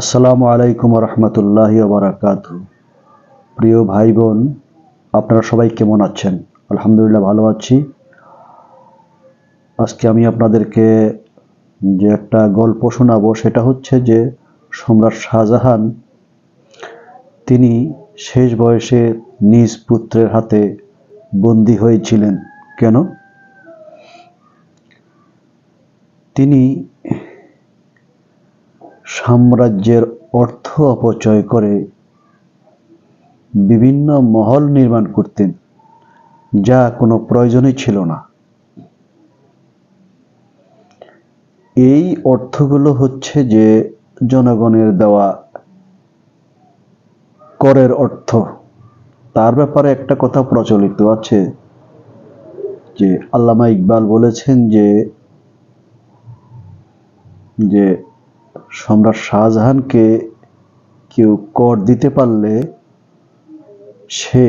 আসসালামু আলাইকুম রহমতুল্লাহ বারাকাত প্রিয় ভাই বোন আপনারা সবাই কেমন আছেন? আলহামদুলিল্লাহ ভালো আছি। আজকে আমি আপনাদেরকে যে একটা গল্প শোনাবো, সেটা হচ্ছে যে সম্রাট শাহজাহান, তিনি শেষ বয়সে নিজ পুত্রের হাতে বন্দী হয়েছিলেন। কেন? তিনি সাম্রাজ্যের অর্থ অপচয় করে বিভিন্ন মহল নির্মাণ করতেন, যা কোনো প্রয়োজনই ছিল না। এই অর্থগুলো হচ্ছে যে জনগণের দেওয়া করের অর্থ। তার ব্যাপারে একটা কথা প্রচলিত আছে যে আল্লামা ইকবাল বলেছেন যে যে সম্রাট শাহজাহানকে কেউ কর দিতে পারলে সে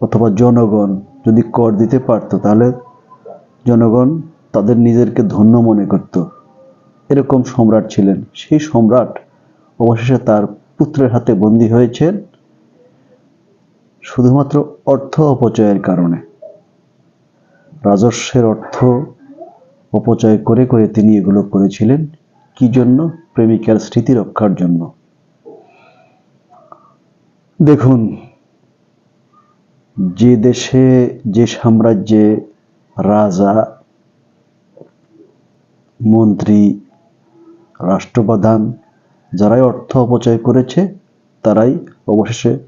অথবা জনগণ যদি কর দিতে পারত, তাহলে জনগণ তাদের নিজেরকে ধন্য মনে করত। এরকম সম্রাট ছিলেন। সেই সম্রাট অবশেষে তার পুত্রের হাতে বন্দী হয়েছেন শুধুমাত্র অর্থ অপচয়ের কারণে। রাজস্বের অর্থ অপচয় করে করে তিনি এগুলো করেছিলেন। কি জন্য? প্রেমিকার স্মৃতি রক্ষার জন্য। দেখুন, যে দেশে, যে সাম্রাজ্যে রাজা, মন্ত্রী, রাষ্ট্রপ্রধান যারাই অর্থ অপচয় করেছে, তারাই অবশেষে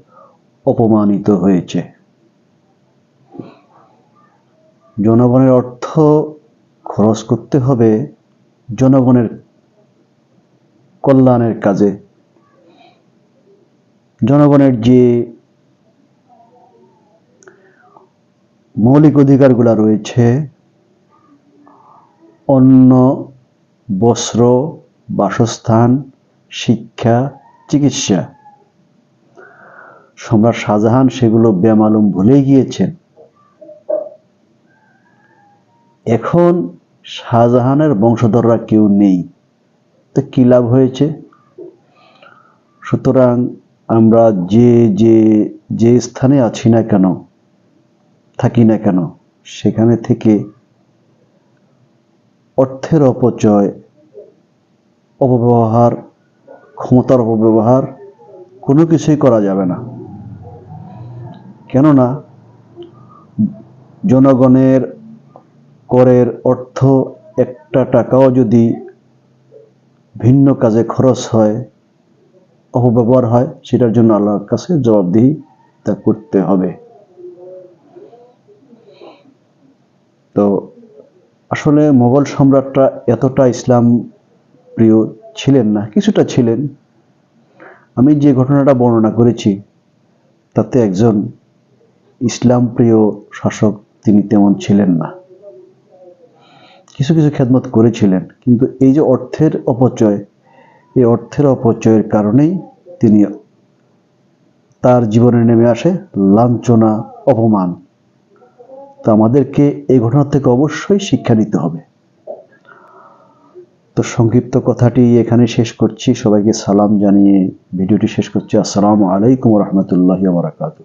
অপমানিত হয়েছে। জনগণের অর্থ খরচ করতে হবে, জনগণের কল্যাণের কাজে। জনগণের যে মৌলিক অধিকারগুলো রয়েছে, অন্ন, বস্ত্র, বাসস্থান, শিক্ষা, চিকিৎসা, সম্রাট শাহজাহান সেগুলো বেমালুম ভুলে গিয়েছেন। এখন শাহজাহানের বংশধররা কেউ নেই। তো কী লাভ হয়েছে? সুতরাং আমরা যে যে যে স্থানে আছি না কেন, থাকি না কেন, সেখানে থেকে অর্থের অপচয়, অপব্যবহার, ক্ষমতার অপব্যবহার কোনো কিছুই করা যাবে না। কেননা জনগণের করের অর্থ একটা টাকাও যদি ভিন্ন কাজে খরচ হয়, অপব্যবহার হয়, সেটার জন্য আল্লাহর কাছে জবাবদিহি তা করতে হবে। তো আসলে মোগল সম্রাটরা এতটা ইসলাম প্রিয় ছিলেন না, কিছুটা ছিলেন। আমি যে ঘটনাটা বর্ণনা করেছি, তাতে একজন ইসলাম প্রিয় শাসক তিনি তেমন ছিলেন না। কিছু কিছু খেদমত করেছিলেন, কিন্তু এই যে অর্থের অপচয়, এই অর্থের অপচয়ের কারণেই তিনি তার জীবনে নেমে আসে লাঞ্ছনা, অপমান। তো আমাদেরকে এই ঘটনা থেকে অবশ্যই শিক্ষা নিতে হবে। তো সংক্ষিপ্ত কথাটি এখানে শেষ করছি। সবাইকে সালাম জানিয়ে ভিডিওটি শেষ করছি। আসসালামু আলাইকুম রহমতুল্লাহ বারাকাতু